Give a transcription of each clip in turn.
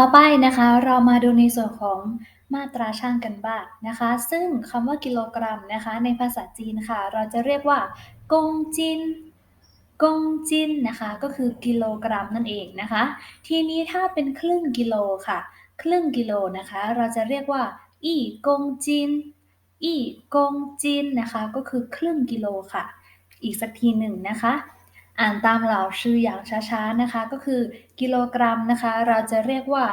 ต่อไปนะคะเรามาดูในส่วนของมาตราช่างกันบ้างนะคะ ซึ่งคำว่ากิโลกรัมนะคะ ในภาษาจีนค่ะ เราจะเรียกว่ากงจินกงจินนะคะ ก็คือกิโลกรัมนั่นเองนะคะ ทีนี้ถ้าเป็นครึ่งกิโลค่ะ ครึ่งกิโลนะคะ เราจะเรียกว่า อีกงจินอีกงจินนะคะ ก็คือครึ่งกิโลค่ะ อีกสักทีหนึ่งนะคะ อ่านตามเหล่าชื่ออย่างช้าๆนะคะ ก็คือกิโลกรัมนะคะ เราจะเรียกว่า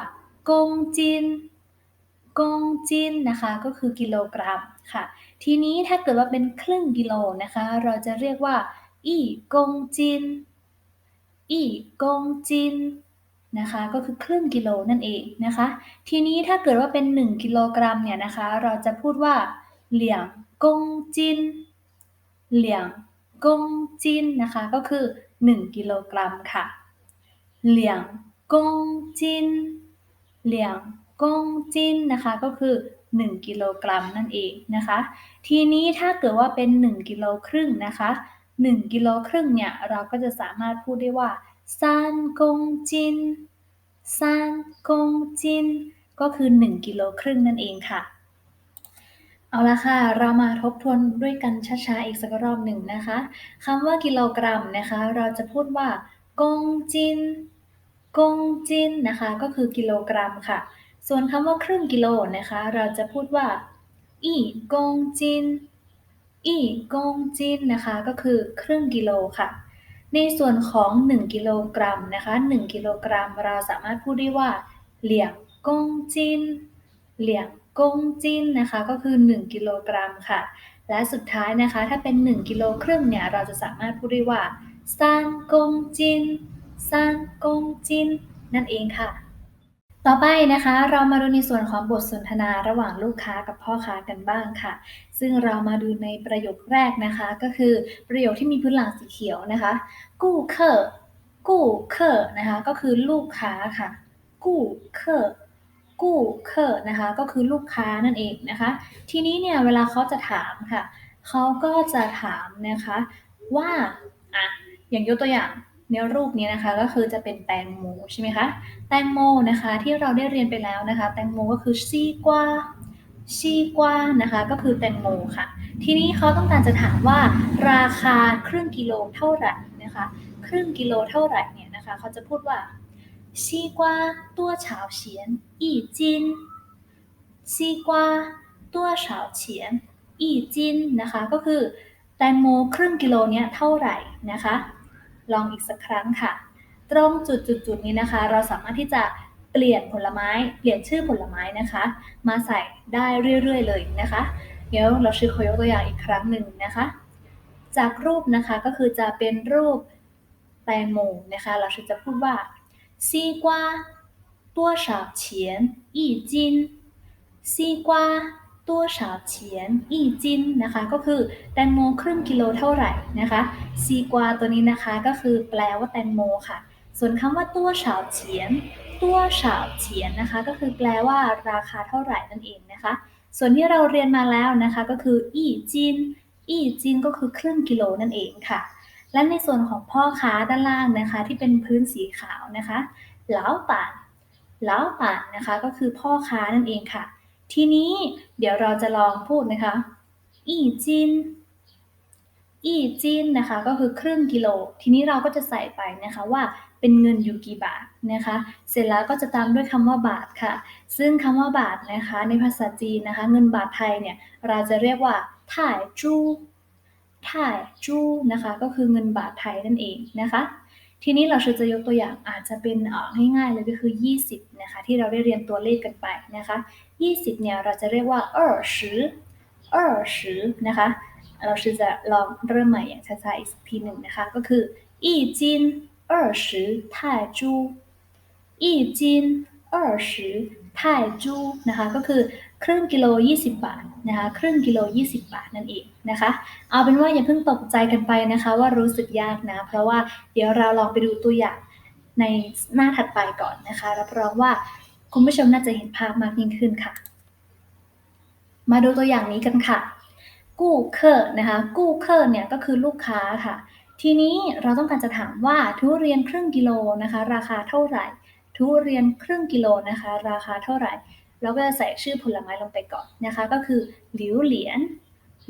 กงจินกงจินนะคะ ก็คือกิโลกรัมค่ะ ทีนี้ถ้าเกิดว่าเป็นครึ่งกิโลนะคะ เราจะเรียกว่าอีกงจินอีกงจินนะคะ ก็คือครึ่งกิโลนั่นเองนะคะ ทีนี้ถ้าเกิดว่าเป็น 1 กิโลกรัมเนี่ยนะคะ เราจะพูดว่าเหลียงกงจินเหลียง กงจินนะคะ ก็คือ 1 กิโลกรัมค่ะเหลียงกงจินเหลียงกงจินนะคะ ก็คือ 1 กิโลกรัมนั่นเองนะคะ ทีนี้ถ้าเกิดว่าเป็น 1 กิโลครึ่งนะคะ 1 กิโลครึ่งเนี่ย เราก็จะสามารถพูดได้ว่าซานกงจินซานกงจินก็คือ 1 กิโลครึ่งนั่นเองค่ะ เอาละค่ะ เรามาทบทวนด้วยกันช้าๆ อีกสักรอบหนึ่งนะคะคำว่ากิโลกรัมนะคะ เราจะพูดว่ากงจินกงจินนะคะ ก็คือกิโลกรัมค่ะ ส่วนคำว่าครึ่งกิโลนะคะ เราจะพูดว่าอีกงจินอีกงจินนะคะ ก็คือครึ่งกิโลค่ะ ในส่วนของ 1 กิโลกรัมนะคะ1กิโลกรัม เราสามารถพูดได้ว่า เหลี่ยงกงจินเหลี่ยง กงจินนะคะก็คือ 1 กิโลกรัมค่ะ และสุดท้ายนะคะ ถ้าเป็น 1 กิโลครึ่งเนี่ย เราจะสามารถพูดได้ว่าซานกงจินซานกงจินนั่นเองค่ะ ต่อไปนะคะ เรามาดูในส่วนของบทสนทนาระหว่างลูกค้ากับพ่อค้ากันบ้างค่ะ ซึ่งเรามาดูในประโยคแรกนะคะ ก็คือประโยคที่มีพื้นหลังสีเขียวนะคะ กู้เคอกู้เคอนะคะ ก็คือลูกค้าค่ะ กู้เคอ กู้เคอร์นะคะ ก็คือลูกค้านั่นเองนะคะ ทีนี้เนี่ยเวลาเขาจะถามค่ะ เขาก็จะถามนะคะว่าอะอย่างยกตัวอย่างในรูปนี้นะคะก็คือจะเป็นแตงโมใช่ไหมคะแตงโมนะคะที่เราได้เรียนไปแล้วนะคะ แตงโมก็คือซีกวาซีกวานะคะ ก็คือแตงโมค่ะ ทีนี้เขาต้องการจะถามว่าราคาครึ่งกิโลเท่าไหร่นะคะ ครึ่งกิโลเท่าไหร่เนี่ยนะคะเขาจะพูดว่า 西瓜多少钱一斤西瓜多少钱一斤นะคะก็คือแตงโมครึ่งกิโลเนี้ยเท่าไหร่นะคะ ลองอีกสักครั้งค่ะ ตรงจุดจุดจุดนี้นะคะ เราสามารถที่จะเปลี่ยนผลไม้ เปลี่ยนชื่อผลไม้นะคะ มาใส่ได้เรื่อยๆเลยนะคะ เดี๋ยวเราชื่อขอยกตัวอย่างอีกครั้งหนึ่งนะคะ จากรูปนะคะก็คือจะเป็นรูปแตงโมนะคะ เราจะพูดว่า 西瓜多少钱一斤西瓜多少钱一斤นะคะ ก็คือแตงโมครึ่งกิโลเท่าไหร่นะคะซีกวาตัวนี้นะคะก็คือแปลว่าแตงโมค่ะ ส่วนคำว่าตัวฉาวเฉียนตัวฉาวเฉียนนะคะ ก็คือแปลว่าราคาเท่าไหร่นั่นเองนะคะ ส่วนที่เราเรียนมาแล้วนะคะก็คืออีจินอีจินก็คือครึ่งกิโลนั่นเองค่ะ และในส่วนของพ่อค้าด้านล่างนะคะ ที่เป็นพื้นสีขาวนะคะเหลาป่านเหลาป่านนะคะก็คือพ่อค้านั่นเองค่ะ ทีนี้เดี๋ยวเราจะลองพูดนะคะอีจินอีจินนะคะก็คือครึ่งกิโล ทีนี้เราก็จะใส่ไปนะคะว่าเป็นเงินอยู่กี่บาทนะคะ เสร็จแล้วก็จะตามด้วยคำว่าบาทค่ะ ซึ่งคำว่าบาทนะคะ ในภาษาจีนนะคะ เงินบาทไทยเนี่ยเราจะเรียกว่าถ่ายจู ถ่ายจู้นะคะ ก็คือเงินบาทไทยนั่นเองนะคะ ทีนี้เราจะยกตัวอย่างอาจจะเป็นง่ายๆเลยก็คือ 20 นะคะ ที่เราได้เรียนตัวเลขกันไปนะคะ 20 เนี่ยเราจะเรียกว่าเออชือเออชือนะคะ เราจะลองเริ่มใหม่อย่างช้าๆอีกทีหนึ่งนะคะ ก็คืออีจินเออชือไทจูอีจินเออชือไทจูนะคะ ก็คือ ครึ่งกิโล 20 บาทนะคะครึ่งกิโล 20 บาทนั่นเองนะคะ เอาเป็นว่าอย่าเพิ่งตกใจกันไปนะคะ ว่ารู้สึกยากนะ เพราะว่าเดี๋ยวเราลองไปดูตัวอย่างในหน้าถัดไปก่อนนะคะ รับรองว่าคุณผู้ชมน่าจะเห็นภาพมากยิ่งขึ้นค่ะ มาดูตัวอย่างนี้กันค่ะ กู้เคอร์นะคะ กู้เคอร์เนี่ยก็คือลูกค้าค่ะ ทีนี้เราต้องการจะถามว่าทุเรียนครึ่งกิโลนะคะ ราคาเท่าไหร่ ทุเรียนครึ่งกิโลนะคะ ราคาเท่าไหร่ เราก็จะใส่ชื่อผลไม้ลงไปก่อนนะคะ ก็คือหลิวเหรียญ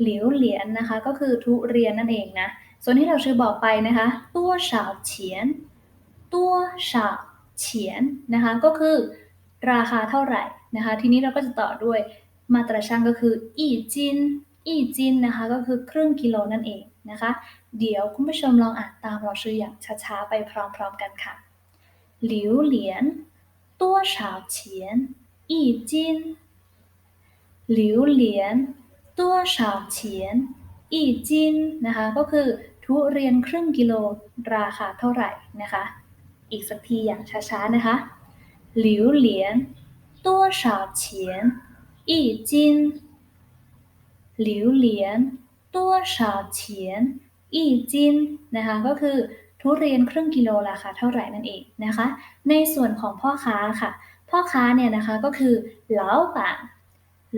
หลิวเหรียญนะคะ ก็คือทุเรียนนั่นเองนะ ส่วนที่เราชื่อบอกไปนะคะตัวสาวเฉียนตัวสาวเฉียนนะคะ ก็คือราคาเท่าไหร่นะคะ ทีนี้เราก็จะต่อด้วยมาตราช่างก็คืออีจินอีจินนะคะ ก็คือครึ่งกิโลนั่นเองนะคะ เดี๋ยวคุณผู้ชมลองอ่านตามเราชื่ออย่างช้าๆไปพร้อมๆกันค่ะหลิวเหรียญตัวสาวเฉียน 一斤榴莲多少钱一斤นะคะก็คือทุเรียนครึ่งกิโลราคาเท่าไหร่นะคะ อีกสักทีอย่างช้าๆนะคะ榴莲多少钱一斤榴莲多少钱一斤นะคะก็คือทุเรียนครึ่งกิโลราคาเท่าไหร่นั่นเองนะคะ ในส่วนของพ่อค้าค่ะ พ่อค้าเนี่ยนะคะก็คือเหลาป่า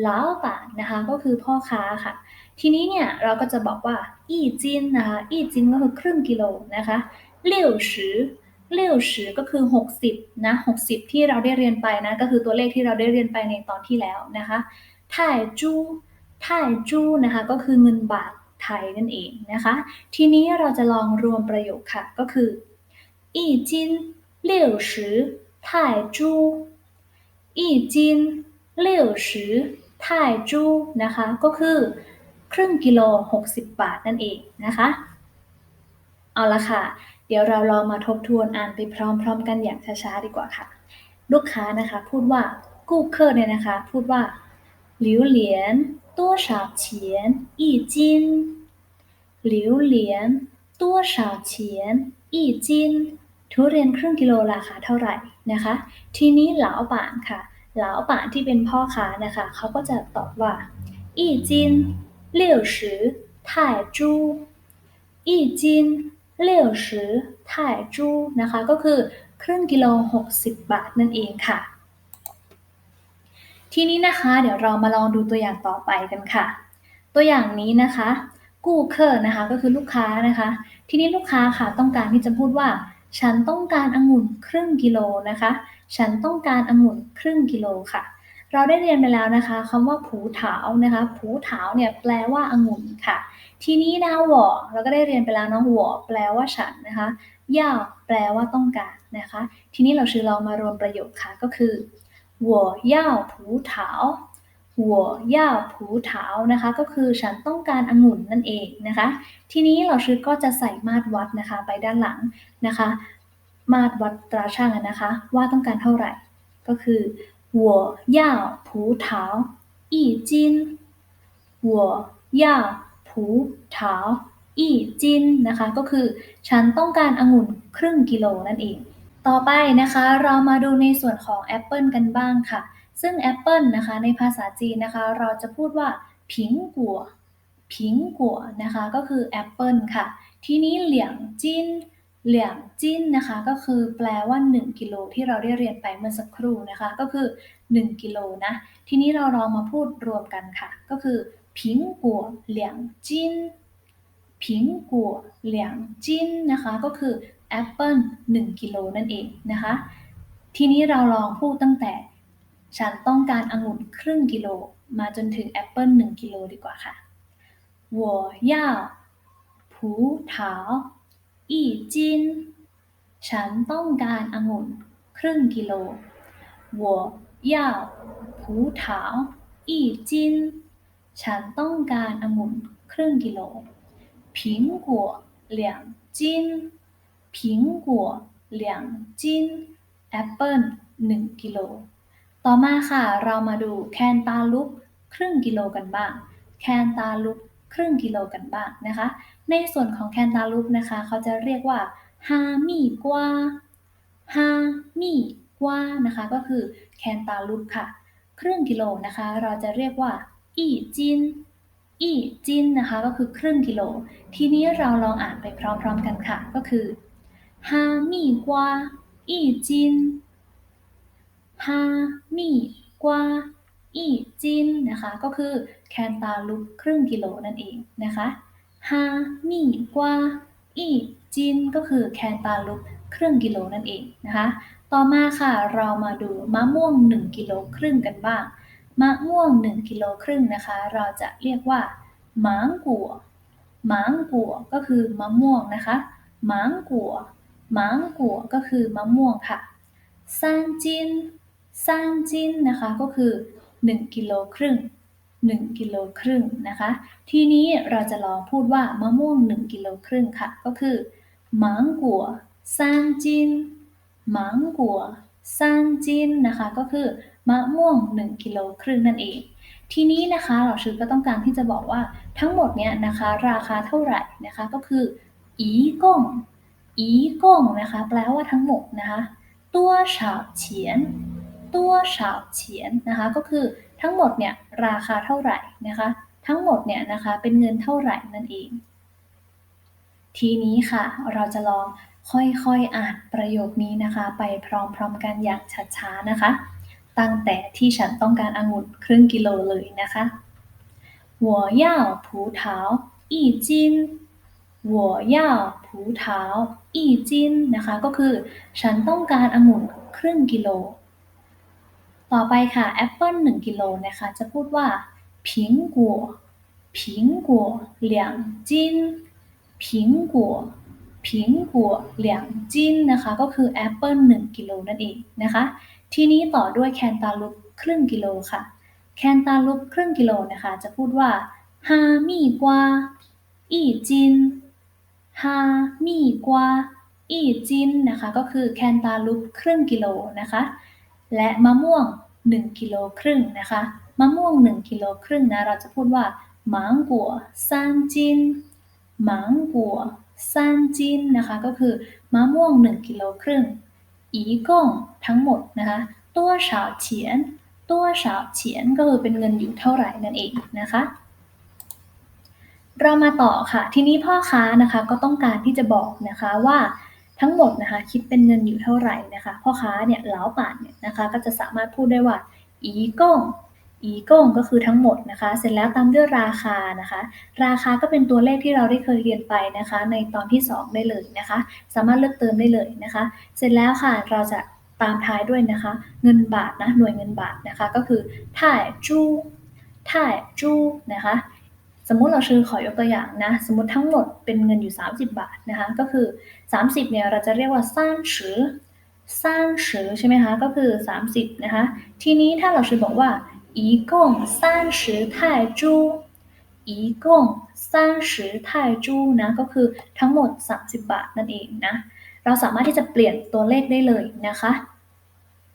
เหลาป่านะคะก็คือพ่อค้าค่ะ ทีนี้เนี่ยเราก็จะบอกว่าอีจินนะคะอีจินก็คือครึ่งกิโลนะคะเลี่ยวสือเลี่ยวสือก็คือ 60นะ60 ที่เราได้เรียนไปนะก็คือตัวเลขที่เราได้เรียนไปในตอนที่แล้วนะคะถ่ายจูถ่ายจูนะคะก็คือเงินบาทไทยนั่นเองนะคะ ทีนี้เราจะลองรวมประโยคค่ะก็คือ อีจินเลี่ยวชือท่ายจูนะคะ ก็คือครึ่งกิโล 60 บาทนั่นเองนะคะ เอาละค่ะ เดี๋ยวเราลองมาทบทวนอ่านไปพร้อมๆ กันอย่างช้าๆ ดีกว่าค่ะ ลูกค้านะคะพูดว่ากู้เคอร์เนี่ยนะคะ พูดว่าหลิวเหรียน多少钱一斤หลิวเหรียน多少钱一斤 ทุเรียนครึ่งกิโลราคาเท่าไหร่นะคะ ทีนี้เหลาป่านค่ะ เหลาป่านที่เป็นพ่อค้านะคะ เขาก็จะตอบว่าอีจินเลี่ยวสิอไทจู้อีจินเลี่ยวสิอไทจูนะคะ ก็คือครึ่งกิโล 60 บาทนั่นเองค่ะ ทีนี้นะคะ เดี๋ยวเรามาลองดูตัวอย่างต่อไปกันค่ะ ตัวอย่างนี้นะคะกู้เคอร์นะคะก็คือลูกค้านะคะ ทีนี้ลูกค้าค่ะต้องการที่จะพูดว่า ฉันต้องการองุ่นครึ่งกิโลนะคะ ฉันต้องการองุ่นครึ่งกิโลค่ะ เราได้เรียนไปแล้วนะคะคำว่าผูถาวนะคะ ผูถาวเนี่ยแปลว่าองุ่นค่ะ ทีนี้นะคะหวอเราก็ได้เรียนไปแล้วนะหวอแปลว่าฉันนะคะย่าแปลว่าต้องการนะคะ ทีนี้เราชื่อเรามารวมประโยคค่ะก็คือ我要葡萄 หัวย่าผูเท้านะคะ ก็คือฉันต้องการองุ่นนั่นเองนะคะ ทีนี้เราชื่อก็จะใส่มาตรวัดนะคะไปด้านหลังนะคะ มาตรวัดตราช่างนะคะ ว่าต้องการเท่าไหร่ ก็คือหัวย่าผูเท้าอีจินหัวย่าผูเท้าอีจินนะคะ ก็คือฉันต้องการองุ่นครึ่งกิโลนั่นเอง ต่อไปนะคะ เรามาดูในส่วนของแอปเปิลกันบ้างค่ะ ซึ่งแอปเปิลนะคะในภาษาจีนนะคะ เราจะพูดว่าผิงกัวผิงกัวนะคะ ก็คือแอปเปิลค่ะ ทีนี้เหลียงจิ้นเหลียงจิ้นนะคะ ก็คือแปลว่า 1 กิโลที่เราได้เรียนไปเมื่อสักครู่นะคะ ก็คือ 1 กิโลนะ ทีนี้เราลองมาพูดรวมกันค่ะ ก็คือผิงกัวเหลียงจิ้นผิงกัวเหลียงจิ้นนะคะ ก็คือแอปเปิล1กิโลนั่นเองนะคะ ทีนี้เราลองพูดตั้งแต่ ฉันต้องการองุ่นครึ่งกิโลมาจนถึงแอปเปิลหนึ่งกิโลดีกว่าค่ะ我要葡萄一斤ฉันต้องการองุ่นครึ่งกิโล我要葡萄一斤ฉันต้องการองุ่นครึ่งกิโล苹果两斤苹果两斤แอปเปิลหนึ่งกิโล ต่อมาค่ะ เรามาดูแคนตาลุกครึ่งกิโลกันบ้าง แคนตาลุกครึ่งกิโลกันบ้างนะคะ ในส่วนของแคนตาลุกนะคะ เขาจะเรียกว่าฮามีกว่าฮามีกว่านะคะ ก็คือแคนตาลุกค่ะ ครึ่งกิโลนะคะ เราจะเรียกว่าอีจินอีจินนะคะ ก็คือครึ่งกิโล ทีนี้เราลองอ่านไปพร้อมๆกันค่ะ ก็คือฮามีกว่าอีจิน ฮามีกว่าอีจินนะคะ ก็คือแคนตาลุกครึ่งกิโลนั่นเองนะคะฮามีกว่าอีจินก็คือแคนตาลุกครึ่งกิโลนั่นเองนะคะ ต่อมาค่ะเรามาดูมะม่วง 1 กิโลครึ่งกันบ้าง มะม่วง 1 กิโลครึ่งนะคะ เราจะเรียกว่าหมางกัวหมางกัวก็คือมะม่วงนะคะหมางกัวหมางกัวก็คือมะม่วงค่ะซันจิน ซันจินนะคะก็คือ 1กิโลครึ่ง1กิโลครึ่งนะคะ ทีนี้เราจะลองพูดว่ามะม่วง 1กิโลครึ่งค่ะ ก็คือหมางกัวซันจินหมางกัวซันจินนะคะ ก็คือมะม่วง 1กิโลครึ่งนั่นเอง ทีนี้นะคะเราชื่อก็ต้องการที่จะบอกว่าทั้งหมดเนี้ยนะคะ ราคาเท่าไหร่นะคะ ก็คืออีกงอีกงนะคะ แปลว่าทั้งหมดนะคะ ตัวฉาเฉียน ตัวฉาเฉียนนะคะก็คือทั้งหมดเนี่ยราคาเท่าไหร่นะคะทั้งหมดเนี่ยนะคะเป็นเงินเท่าไหร่นั่นเอง ทีนี้ค่ะเราจะลองค่อยๆอ่านประโยคนี้นะคะ ไปพร้อมๆกันอย่างช้าๆนะคะ ตั้งแต่ที่ฉันต้องการองุ่นครึ่งกิโลเลยนะคะ我要葡萄一斤我要葡萄一斤นะคะก็คือ ฉันต้องการองุ่นครึ่งกิโล ต่อไปค่ะแอปเปิล1กิโลนะคะจะพูดว่าผิงกัวผิงกัวเหงจินผิงกัวผิงกัวเหงจินนะคะก็คือแอปเปิล1กิโลนั่นเองนะคะ ทีนี้ต่อด้วยแคนตาลูปครึ่งกิโลค่ะ แคนตาลูปครึ่งกิโลนะคะจะพูดว่าฮามีกว่าอีจินฮามีกว่าอีจินนะคะก็คือแคนตาลูปครึ่งกิโลนะคะ และมะม่วง1กิโลครึ่งนะคะ มะม่วง1กิโลครึ่งนะเราจะพูดว่าหมางกัวซานจินหมางกัวซานจินนะคะ ก็คือมะม่วง1กิโลครึ่งอีกงทั้งหมดนะคะตัวฉาเฉียนตัวฉาเฉียนก็คือเป็นเงินอยู่เท่าไหร่นั่นเองนะคะ เรามาต่อค่ะ ทีนี้พ่อค้านะคะก็ต้องการที่จะบอกนะคะว่า ทั้งหมดนะคะคิดเป็นเงินอยู่เท่าไหร่นะคะพ่อค้าเนี่ยเหลาป่านเนี่ยนะคะก็จะสามารถพูดได้ว่าอีกงอีกงก็คือทั้งหมดนะคะ เสร็จแล้วตามด้วยราคานะคะ ราคาก็เป็นตัวเลขที่เราได้เคยเรียนไปนะคะ ในตอนที่ 2 ได้เลยนะคะ สามารถเลือกเติมได้เลยนะคะ เสร็จแล้วค่ะเราจะตามท้ายด้วยนะคะ เงินบาทนะหน่วยเงินบาทนะคะ ก็คือถ่ายจูถ่ายจูนะคะ สมมุติเราชื่อขอยกตัวอย่างนะ สมมติทั้งหมดเป็นเงินอยู่ 30 บาทนะคะ ก็คือ 30เนี่ยเราจะเรียกว่าซ่านชือซ่านชือใช่ไหมคะ ก็คือ 30นะคะ ทีนี้ถ้าเราชื่อบอกว่าอีกงซ่านชือไทจูอีกงซ่านชือไทจูนะ ก็คือทั้งหมด 30 บาทนั่นเองนะ เราสามารถที่จะเปลี่ยนตัวเลขได้เลยนะคะ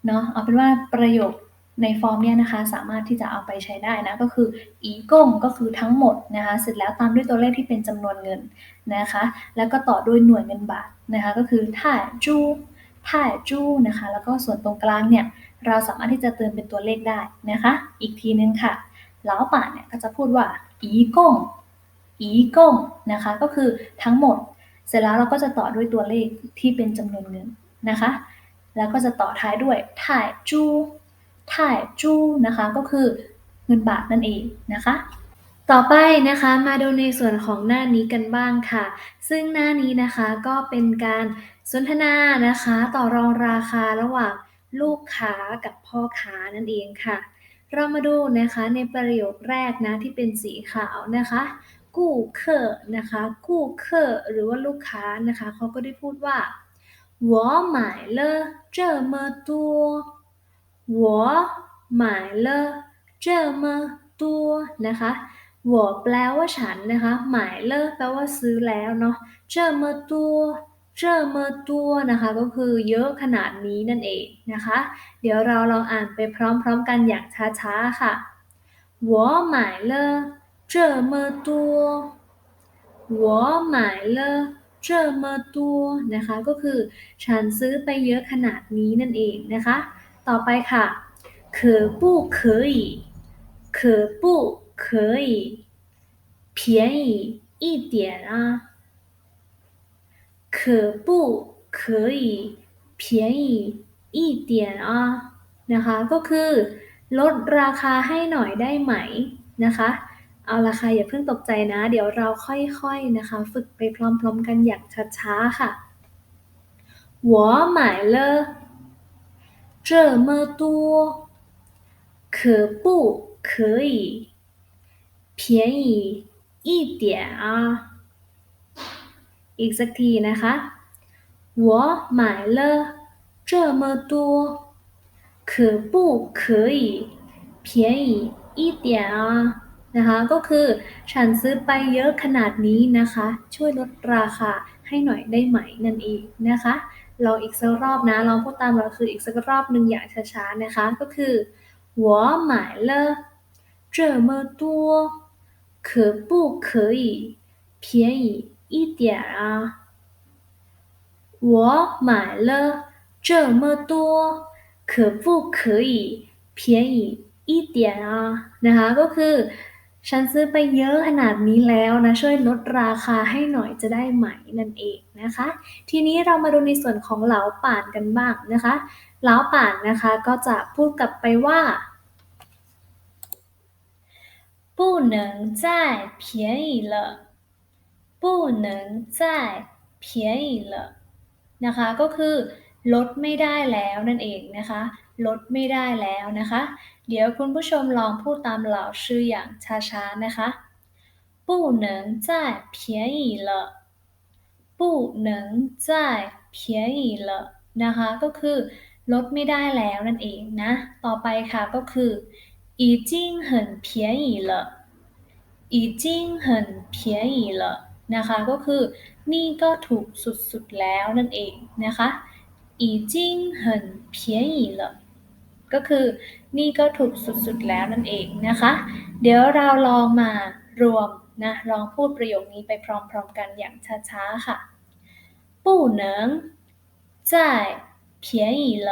เนาะเอาเป็นว่าประโยค ในฟอร์มเนี้ยนะคะสามารถที่จะเอาไปใช้ได้นะก็คืออีกงก็คือทั้งหมดนะคะเสร็จแล้วตามด้วยตัวเลขที่เป็นจำนวนเงินนะคะแล้วก็ต่อด้วยหน่วยเงินบาทนะคะก็คือถ่ายจูถ่ายจูนะคะแล้วก็ส่วนตรงกลางเนี่ยเราสามารถที่จะเติมเป็นตัวเลขได้นะคะอีกทีนึงค่ะล้วป่าเนี่ยก็จะพูดว่าอีกงอีกงนะคะก็คือทั้งหมด เสร็จแล้วเราก็จะต่อด้วยตัวเลขที่เป็นจำนวนเงินนะคะแล้วก็จะต่อท้ายด้วยถ่ายจู ถ่ายจูนะคะก็คือเงินบาทนั่นเองนะคะ ต่อไปนะคะมาดูในส่วนของหน้านี้กันบ้างค่ะ ซึ่งหน้านี้นะคะก็เป็นการสนทนานะคะ ต่อรองราคาระหว่างลูกค้ากับพ่อค้านั่นเองค่ะ เรามาดูนะคะในประโยคแรกนะที่เป็นสีขาวนะคะกู้เคอนะคะกู้เคอหรือว่าลูกค้านะคะเขาก็ได้พูดว่า我买了这么多 我买了这么多นะคะ我แปลว่าฉันนะคะหมายเลแปลว่าซื้อแล้วเนาะ这么多这么多นะคะก็คือเยอะขนาดนี้นั่นเองนะคะ เดี๋ยวเราลองอ่านไปพร้อมๆกันอย่างช้าๆค่ะ我买了这么多我买了这么多นะคะก็คือ ฉันซื้อไปเยอะขนาดนี้นั่นเองนะคะ ต่อไปค่ะ可不可以可不可以便宜一点啊可不可以便宜一点啊นะคะก็คือ ลดราคาให้หน่อยได้ไหมนะคะเอาราคาอย่าเพิ่งตกใจนะ เดี๋ยวเราค่อยๆนะคะ ฝึกไปพร้อมๆกันอย่างช้าๆค่ะ我 我买了 这么多可不可以便宜一点啊อีกสักทีนะคะ我买了这么多可不可以便宜一点啊นะคะก็คือฉันซื้อไปเยอะขนาดนี้นะคะ ช่วยลดราคาให้หน่อยได้ไหมนั่นเองนะคะ ลองอีกสักรอบนะลองพูดตามเราคืออีกสักรอบหนึ่งอย่างช้าๆนะคะ ก็คือ我买了这么多可不可以便宜一点啊我买了这么多可不可以便宜一点啊นะคะก็คือ ฉันซื้อไปเยอะขนาดนี้แล้วนะ ช่วยลดราคาให้หน่อยจะได้ไหมนั่นเองนะคะ ทีนี้เรามาดูในส่วนของเหลาป่านกันบ้างนะคะเหลาป่านนะคะก็จะพูดกลับไปว่า不能再便宜了不能再便宜了นะคะก็คือลดไม่ได้แล้วนั่นเองนะคะ ลดไม่ได้แล้วนะคะ เดี๋ยวคุณผู้ชมลองพูดตามเหล่าชื่ออย่างช้าๆนะคะ不能再便宜了不能再便宜了นะคะก็คือ ลดไม่ได้แล้วนั่นเองนะ ต่อไปค่ะก็คือ已经很便宜了已经很便宜了นะคะก็คือนี่ก็ถูกสุดๆแล้วนั่นเองนะคะ已经很便宜了 ก็คือนี่ก็ถูกสุดๆแล้วนั่นเองนะคะ เดี๋ยวเราลองมารวมนะลองพูดประโยคนี้ไปพร้อมๆกันอย่างช้าๆค่ะ不能再便宜了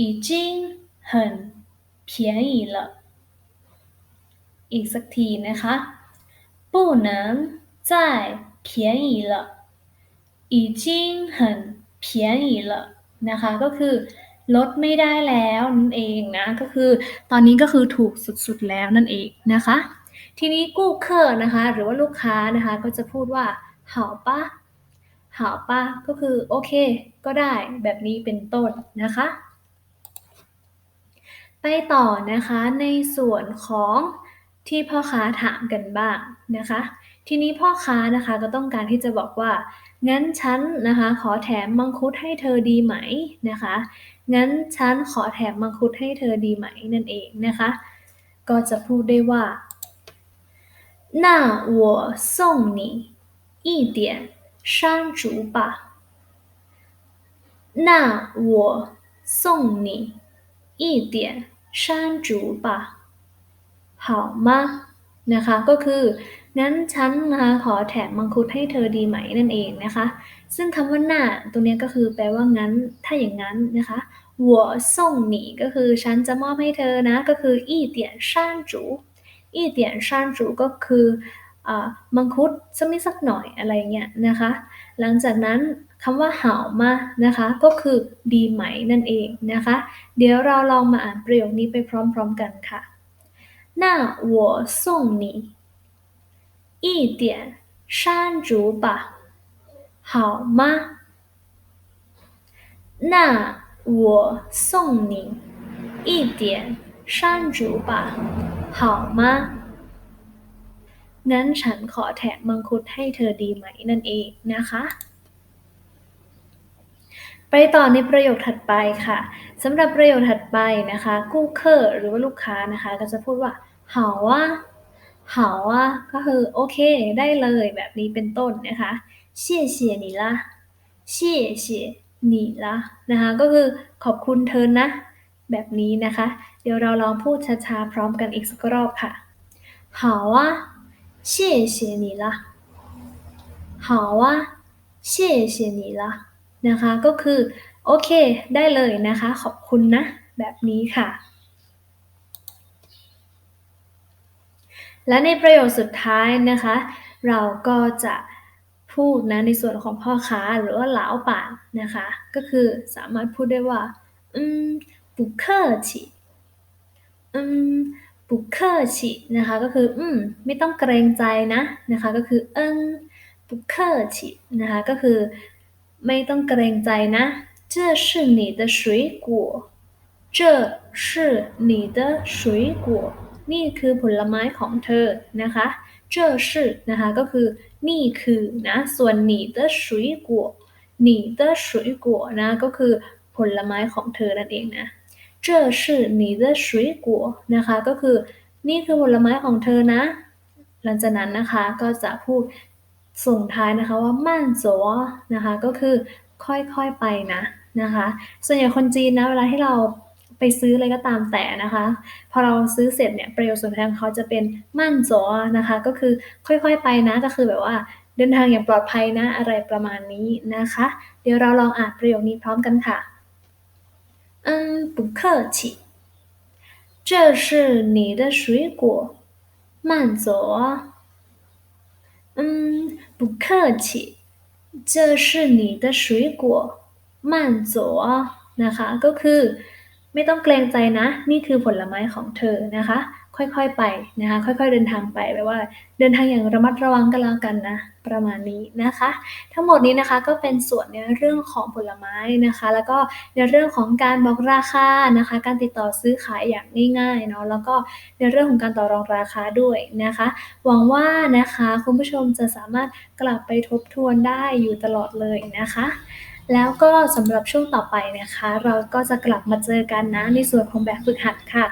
已经很便宜了อีกสักทีนะคะ不能再便宜了已经很便宜了นะคะก็คือ ลดไม่ได้แล้วนั่นเองนะก็คือตอนนี้ก็คือถูกสุดๆแล้วนั่นเองนะคะ ทีนี้กู้เคอร์นะคะ หรือว่าลูกค้านะคะ ก็จะพูดว่าหาป้าหาป้าก็คือโอเค ก็ได้แบบนี้เป็นต้นนะคะ ไปต่อนะคะในส่วนของที่พ่อค้าถามกันบ้างนะคะ ทีนี้พ่อค้านะคะก็ต้องการที่จะบอกว่า งั้นฉันนะคะ ขอแถมมังคุดให้เธอดีไหมนะคะ งั้นฉันขอแถมมังคุดให้เธอดีไหมนั่นเองนะคะ ก็จะพูดได้ว่า那我送你一点山竹吧那我送你一点山竹吧好吗นะคะ ก็คือ งั้นฉันนะคะขอแถมมังคุดให้เธอดีไหมนั่นเองนะคะ ซึ่งคำว่าหน้าตรงนี้ก็คือแปลว่างั้น ถ้าอย่างนั้นนะคะ我送你ก็คือฉันจะมอบให้เธอนะ ก็คือ一点山竹一点山竹ก็คืออมังคุดสักนิดสักหน่อยอะไรเงี้ยนะคะ หลังจากนั้นคำว่าหามานะคะ ก็คือดีไหมนั่นเองนะคะ เดี๋ยวเราลองมาอ่านประโยคนี้ไปพร้อมๆกันค่ะ那我送你一点山竹吧 好吗那我送你一点山竹吧好吗งั้นฉันขอแถมมังคุดให้เธอดีไหมนั่นเองนะคะ ไปต่อในประโยคถัดไปค่ะสำหรับประโยคถัดไปนะคะกู้เคอร์หรือว่าลูกค้านะคะ ก็จะพูดว่า好啊好啊ก็คือโอเค ได้เลยแบบนี้เป็นต้นนะคะ 谢谢你啦谢谢你啦นะคะก็คือขอบคุณเธอนะ แบบนี้นะคะ เดี๋ยวเราลองพูดช้าๆพร้อมกันอีกสักรอบค่ะ好啊谢谢你啦好啊谢谢你啦นะคะก็คือโอเค ได้เลยนะคะ ขอบคุณนะ แบบนี้ค่ะ และในประโยคสุดท้ายนะคะ เราก็จะ พูดนะในส่วนของพ่อค้าหรือว่าเหลาป่านนะคะ ก็คือสามารถพูดได้ว่าอืม不客气อืม不客气นะคะ ก็คืออืมไม่ต้องเกรงใจนะนะคะ ก็คือเอิง不客气นะคะ ก็คือ ไม่ต้องเกรงใจนะ这是你的水果这是你的水果นี่คือผลไม้ของเธอนะคะ这是นะคะก็คือ นี่คือนะส่วนหนีเตอ水果นีเตอร์นะก็คือผลไม้ของเธอนั่นเองนะเจอชื่อนีเตอร์นะคะก็คือนี่คือผลไม้ของเธอนะ หลังจากนั้นนะคะก็จะพูดส่งท้ายนะคะว่ามั่นโจนะคะก็คือค่อยๆไปนะนะคะ ส่วนใหญ่คนจีนนะเวลาที่เรา ไปซื้ออะไรก็ตามแต่นะคะ พอเราซื้อเสร็จเนี่ยประโยคสุดท้ายของเขาจะเป็นมั่นโจนะคะ ก็คือค่อยๆไปนะก็คือแบบว่าเดินทางอย่างปลอดภัยนะอะไรประมาณนี้นะคะ เดี๋ยวเราลองอ่านประโยคนี้พร้อมกันค่ะอืม不客气这是你的水果慢走啊嗯不客气这是你的水果慢走啊นะคะ ก็คือ ไม่ต้องเกรงใจนะ นี่คือผลไม้ของเธอนะคะ ค่อยๆไปนะคะ ค่อย ๆ เดินทางไปแปลว่า เดินทางอย่างระมัดระวังกันแล้วกันนะ ประมาณนี้นะคะ ทั้งหมดนี้นะคะก็เป็นส่วนในเรื่องของผลไม้นะคะ แล้วก็ในเรื่องของการบอกราคานะคะ การติดต่อซื้อขายอย่างง่ายๆเนาะแล้วก็ในเรื่องของการต่อรองราคาด้วยนะคะ หวังว่านะคะคุณผู้ชมจะสามารถกลับไปทบทวนได้อยู่ตลอดเลยนะคะ แล้วก็สำหรับช่วงต่อไปนะคะ เราก็จะกลับมาเจอกันนะในส่วนของแบบฝึกหัดค่ะ